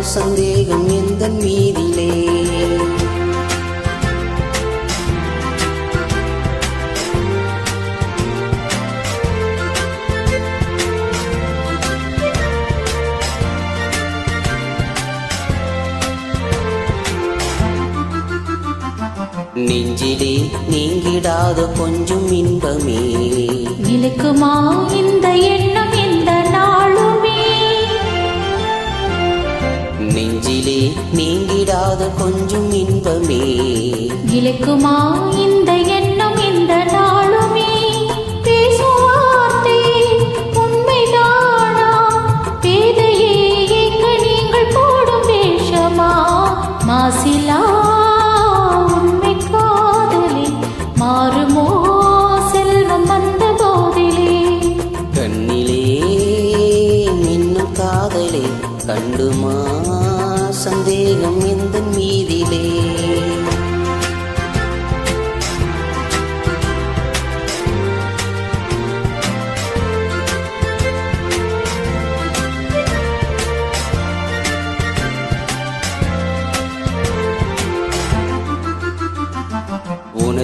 சந்தேகம் எந்த மீதிலே? நெஞ்சிலே நீங்கிடாத கொஞ்சம் இன்பமே. நிலைக்குமா இந்த எண்ணம்? நெஞ்சிலே நீங்கிடாத கொஞ்சம் இன்பமே. நிலைக்குமா இந்த எண்ணம் இந்த நாளுமே? பேசும் வார்த்தை உண்மைதானா? பேதையே எங்க நீங்கள் போடும் வேஷமா? மாசிலா உண்மை காதலே மாறுமோ செல்வம் வந்த போதிலே? கண்ணிலே மின்னும் காதலே கண்டுமா?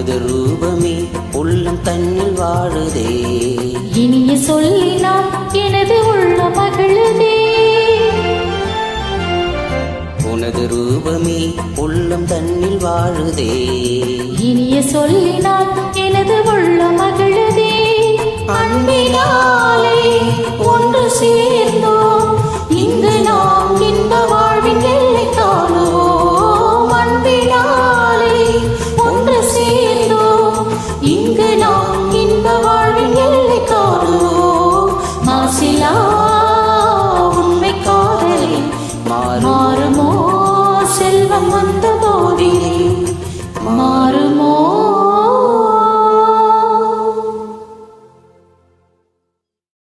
உனது ரூபமே உள்ளம் தன்னில் வாழுதே. இனிய சொல்லினால் எனது உள்ள மகிழுதே உனது ரூபமே உள்ளம் தன்னில் வாழுதே. இனிய சொல்லினால் எனது உள்ள மகிழுதே அன்பினாலே இங்கு வாழ்வின் எல்லை காணுவோம். மாசிலா உண்மை காதலே. மாறுமோ செல்வம் வந்த போதிலே. மாறுமோ